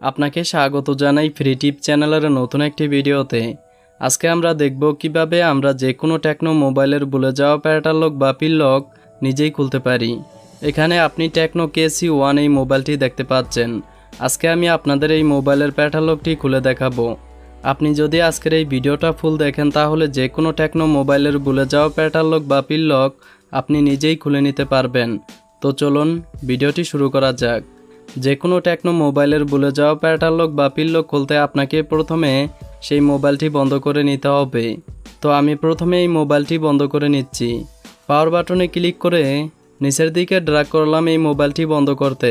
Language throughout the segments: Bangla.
আপনাকে স্বাগত জানাই ফ্রি টিপ চ্যানেলের নতুন একটি ভিডিওতে। আজকে আমরা দেখব কীভাবে আমরা যে কোনো টেকনো মোবাইলের ভুলে যাওয়া প্যারাটার লক বা পিন লক নিজেই খুলতে পারি। এখানে আপনি টেকনো কেসি ওয়ান এই মোবাইলটি দেখতে পাচ্ছেন। আজকে আমি আপনাদের এই মোবাইলের প্যারাটার লকটি খুলে দেখাবো। আপনি যদি আজকের এই ভিডিওটা ফুল দেখেন, তাহলে যে কোনো টেকনো মোবাইলের ভুলে যাওয়া প্যারাটার লক বা পিন লক আপনি নিজেই খুলে নিতে পারবেন। তো চলুন, ভিডিওটি শুরু করা যাক। যে কোনো টেকনো মোবাইলের ভুলে যাওয়া প্যারাটার লক বা পিন লক খুলতে আপনাকে প্রথমে সেই মোবাইলটি বন্ধ করে নিতে হবে। তো আমি প্রথমে এই মোবাইলটি বন্ধ করে নিচ্ছি। পাওয়ার বাটনে ক্লিক করে নিচের দিকে ড্রাগ করলাম এই মোবাইলটি বন্ধ করতে।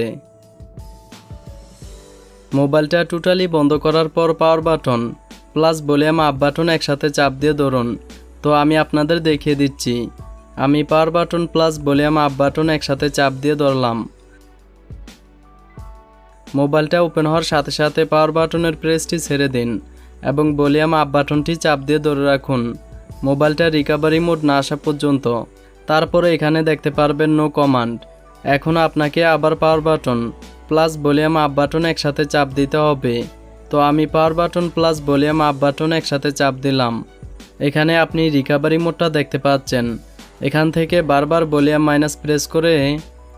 মোবাইলটা টোটালি বন্ধ করার পর power button plus volume up button একসাথে চাপ দিয়ে ধরুন। তো আমি আপনাদের দেখিয়ে দিচ্ছি। আমি power button plus volume up button একসাথে চাপ দিয়ে ধরলাম। মোবাইলটা ওপেন হওয়ার সাথে সাথে পাওয়ার বাটনের প্রেসটি ছেড়ে দিন এবং ভলিউম আপ বাটনটি চাপ দিয়ে ধরে রাখুন। মোবাইলটা রিকাভারি মোড না আসা পর্যন্ত। তারপরে এখানে দেখতে পারবেন নো কমান্ড এখন আপনাকে আবার power button plus volume up button একসাথে চাপ দিতে হবে। তো আমি power button plus volume up button একসাথে চাপ দিলাম। এখানে আপনি রিকাভারি মোডটা দেখতে পাচ্ছেন। এখান থেকে বারবার ভলিউম মাইনাস প্রেস করে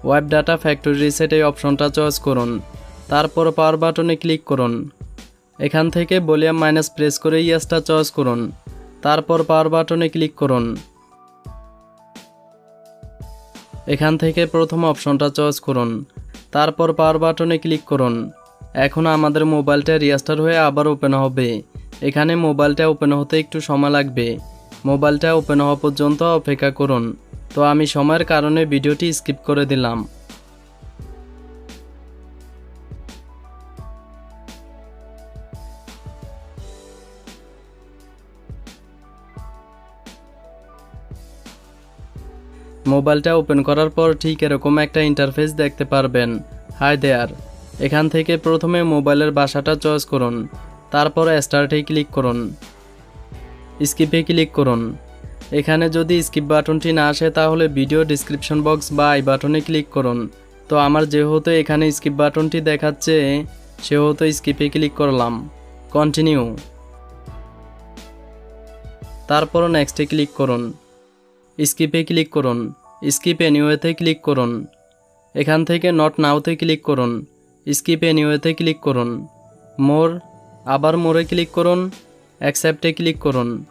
ওয়েব ডাটা ফ্যাক্টরি রিসেট এই অপশনটা চয়েস করুন। তারপর পাওয়ার বাটনে ক্লিক করুন। এখান থেকে ভলিউম মাইনাস প্রেস করে ইয়াসটা চয়েস করুন। তারপর পাওয়ার বাটনে ক্লিক করুন। এখান থেকে প্রথম অপশনটা চয়েস করুন। তারপর পাওয়ার বাটনে ক্লিক করুন। এখন আমাদের মোবাইলটা রিয়াস্টার হয়ে আবার ওপেন হবে। এখানে মোবাইলটা ওপেন হতে একটু সময় লাগবে। মোবাইলটা ওপেন হওয়া পর্যন্ত অপেক্ষা করুন। তো আমি সময়ের কারণে ভিডিওটি স্কিপ করে দিলাম। মোবাইলটা ওপেন করার পর ঠিক এরকম একটা ইন্টারফেস দেখতে পারবেন। হাই দেয়ার এখান থেকে প্রথমে মোবাইলের বাসাটা চয়েস করুন। তারপর স্টার্টে ক্লিক করুন। স্কিপে ক্লিক করুন। এখানে যদি স্কিপ বাটনটি না আসে তাহলে ভিডিও ডিসক্রিপশন বক্স বা আই বাটনে ক্লিক করুন। তো আমার যেহেতু এখানে স্কিপ বাটনটি দেখাচ্ছে, সেহেতু স্কিপে ক্লিক করলাম। কন্টিনিউ তারপর নেক্সটে ক্লিক করুন। স্কিপে ক্লিক করুন। স্কিপ এনিওয়েতে ক্লিক করুন। এখান থেকে নট নাওতে ক্লিক করুন। স্কিপ এনিওয়েতে ক্লিক করুন। মোর, আবার মোরে ক্লিক করুন। অ্যাকসেপ্টে ক্লিক করুন।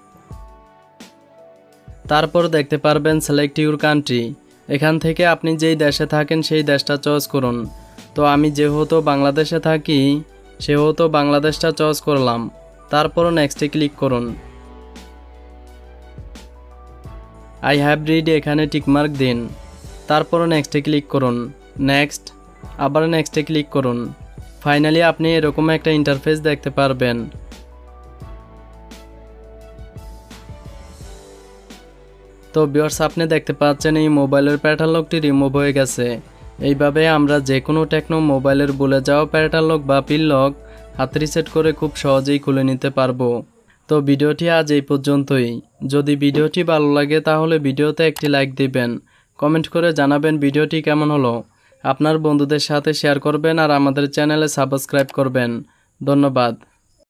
তারপর দেখতে পারবেন সিলেক্ট ইউর কান্ট্রি এখান থেকে আপনি যেই দেশে থাকেন সেই দেশটা চয়েস করুন। তো আমি যেহেতু বাংলাদেশে থাকি, সেহেতু বাংলাদেশটা চয়েস করলাম। তারপর নেক্সটে ক্লিক করুন। আই হ্যাভ রিড এখানে টিকমার্ক দিন। তারপর নেক্সটে ক্লিক করুন। নেক্সট আবার নেক্সটে ক্লিক করুন। ফাইনালি আপনি এরকম একটা ইন্টারফেস দেখতে পারবেন। তো বিয়ার্স আপনি দেখতে পাচ্ছেন এই মোবাইলের প্যাটালগটি রিমুভ হয়ে গেছে। এইভাবে আমরা যে কোনো টেকনো মোবাইলের বলে যাওয়া প্যাটালগ বা পিন লক হাত রিসেট করে খুব সহজেই খুলে নিতে পারব। তো ভিডিওটি আজ এই পর্যন্তই। যদি ভিডিওটি ভালো লাগে, তাহলে ভিডিওতে একটি লাইক দিবেন। কমেন্ট করে জানাবেন ভিডিওটি কেমন হলো। আপনার বন্ধুদের সাথে শেয়ার করবেন আর আমাদের চ্যানেলে সাবস্ক্রাইব করবেন। ধন্যবাদ।